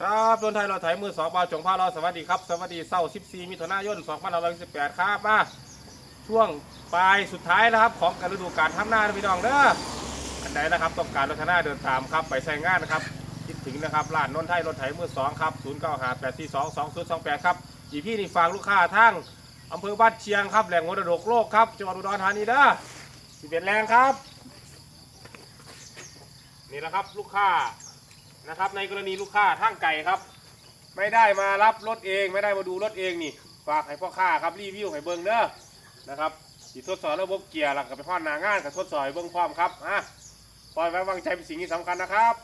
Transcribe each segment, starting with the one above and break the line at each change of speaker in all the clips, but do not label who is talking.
ครับรถไทยเราไถมือสองบาทจงพาเราสวัสดีครับ สวัสดีเศร้า14มิถุนายน2518ครับมาช่วงปลายสุดท้ายนะครับ ของการฤดูกาลทำหน้าพี่น้องเด้ออันใดนะครับ ต้องการรถหน้าเดินตามครับ ไปใช้งานนะครับ คิดถึงนะครับร้านนนไทยรถไถมือสองครับ0 9 5 8 4 2 2 0 2 8ครับอีพี่นี่ฝากลูกค้าทั้งอำเภอบ้านเชียงครับ แหล่งมรดกโลกครับจังหวัดอุดรธานีเด้อสิเป็นแรงครับ นี่แหละครับลูกค้า นะครับ ในกรณีลูกค้าทางไก่ครับ ไม่ได้มารับรถเองไม่ได้มาดูรถเองนี่ ฝากให้พ่อค้าครับรีวิวให้เบิ้งเด้อนะครับสิทดสอบระบบเกียร์หลักกับไปพ่อหนางานกับทดสอบเบิ้งพร้อมครับอะปล่อยไว้วางใจเป็นสิ่งที่สำคัญนะครับ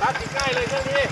ตัดติดง่ายเลยเครื่องนี้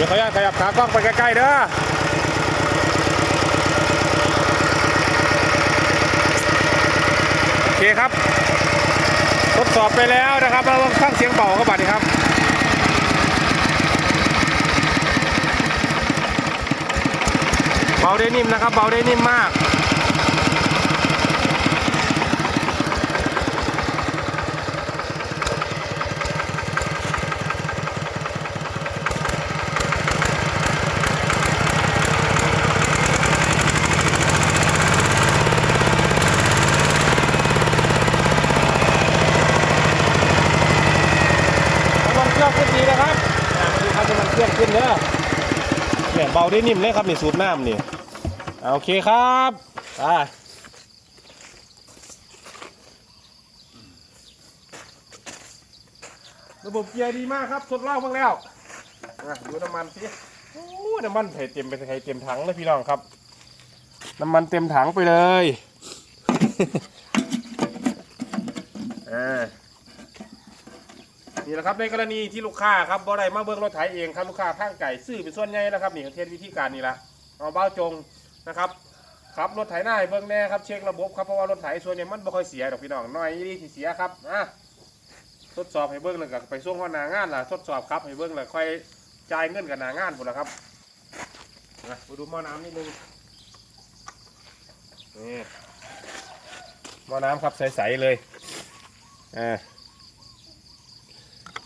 ดี๋ย
วขยั
บขยับขากล้องไปใกล้ๆเด้อโอเคครับ ทดสอบไปแล้วนะครับเราลองฟังเสียงเป่าเข้าบัดดีครับเบาได้นิ่มนะครับ เบาได้นิ่มมาก น้ำมันเครื่ องขึ้นดีนะครับมาดูครับน้ำมันเครื่องขึ้นเด้อเนี่ยเบาได้นิ่มเลยครับนี่สูบน้ำนี่โอเคครับไประบบเกียร์ดีมากครับทดลองบ้างแล้วอะดูน้ำมันสิโอ้น้ำมันใส่เต็มไปใส่เต็มถังเลยพี่น้องครับ น้ำมันเต็มถังไปเลย เออ นี่แหละครับในกรณีที่ลูกค้าครับบ่ได้มาเบิ่งรถไถเองครับลูกค้าทางไก่ซื้อเป็นส่วนใหญ่นะครับนี่เทศวิธีการนี่ละเอาเบ้าจงนะครับครับรถไถหน้าเบิ่งแน่ครับเช็คระบบครับเพราะว่ารถไถส่วนใหญ่มันบ่ค่อยเสียดอกพี่น้องน้อยนี่ที่เสียครับอะทดสอบให้เบิ่งแล้วก็ไปส่งเขาหน้างานล่ะทดสอบครับให้เบิ่งแล้วค่อยจ่ายเงินกับหน้างานพุ่นละครับนะมาดูหม้อน้ำนิดนึงนี่หม้อน้ำครับใสๆเลยอ่า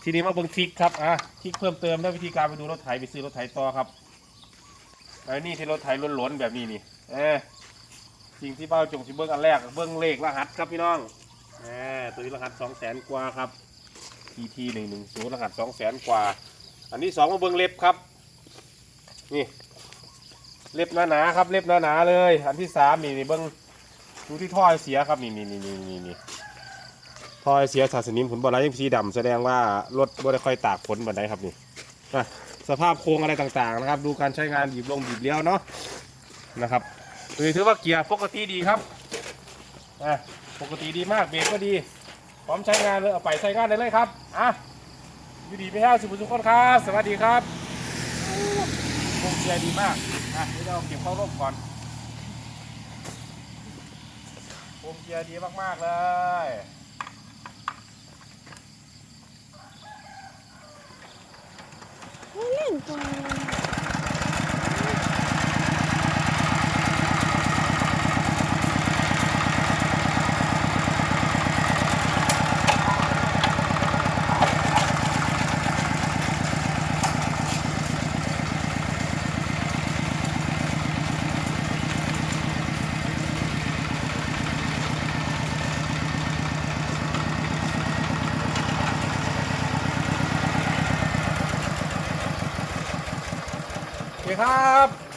ทีนี้มาเบิ่งทริกครับอะทริกเพิ่มเติมได้วิธีการไปดูรถไถไปซื้อรถไถต่อครับไอ้นี่ที่รถไถล้นๆแบบนี้นี่ เออสิ่งที่เป้าจงสิเบิ้งอันแรกเบิ้งเลขรหัสครับพี่น้องเออตัวนี้รหัสสองแสนกว่าครับ TT หนึ่งหนึ่งศูนย์รหัสสองแสนกว่า อันที่สองมาเบิ้งเล็บครับ นี่เล็บหนาๆครับเล็บหนาๆเลย อันที่สามนี่นี่เบิ้งดูที่ท่อเสียครับนี่นี่นี่นี่นี่ นี่ทอยเสียสาสนิมผลบอลายยังสีดำแสดงว่ารถบ่ได้ค่อยตากฝนบันไดครับนี่อะสภาพโครงอะไรต่างๆนะครับ ดูการใช้งานหยิบลงหยิบเลี้ยวเนาะนะครับถือว่าเกียร์ปกติดีครับอะปกติดีมากเบรกก็ดี พร้อมใช้งานเลยเอาไปใช้งานได้เลยครับอะอยู่ดีไม่แห้วสุภทุกคนครับสวัสดีครับโคงเกียร์ดีมากอะเดี๋ยวเราเก็บเข้าร่มก่อนโคงเกียร์ดีมากๆเลย
ไม่เล่นตัว
โอเคครับ